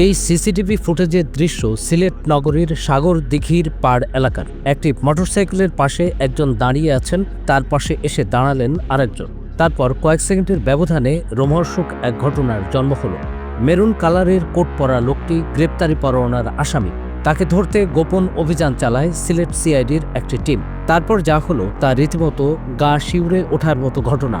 এই সিসিটিভি ফুটেজের দৃশ্য সিলেট নগরীর সাগর দিঘির পাড় এলাকার। একটি মোটরসাইকেলের পাশে একজন দাঁড়িয়ে আছেন, তার পাশে এসে দাঁড়ালেন আরেকজন। তারপর কয়েক সেকেন্ডের ব্যবধানে রোমহর্ষক এক ঘটনার জন্ম হল। মেরুন কালারের কোট পরা লোকটি গ্রেপ্তারি পরোয়ানার আসামি। তাকে ধরতে গোপন অভিযান চালায় সিলেট সিআইডির একটি টিম। তারপর যা হলো তা রীতিমতো গা শিউরে ওঠার মতো ঘটনা।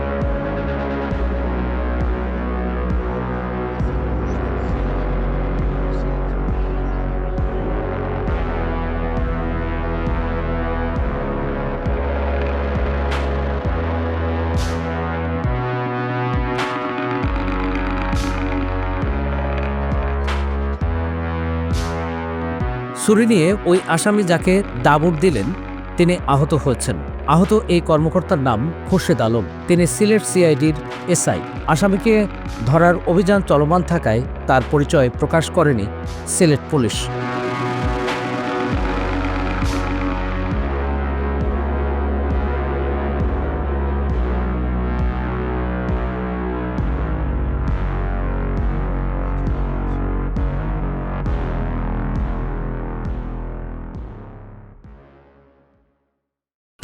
ছুরি নিয়ে ওই আসামি যাকে দাবুর দিলেন, তিনি আহত হয়েছেন। আহত এই কর্মকর্তার নাম খোরশেদ আলম। তিনি সিলেট সিআইডির এসআই। আসামিকে ধরার অভিযান চলমান থাকায় তার পরিচয় প্রকাশ করেনি সিলেট পুলিশ।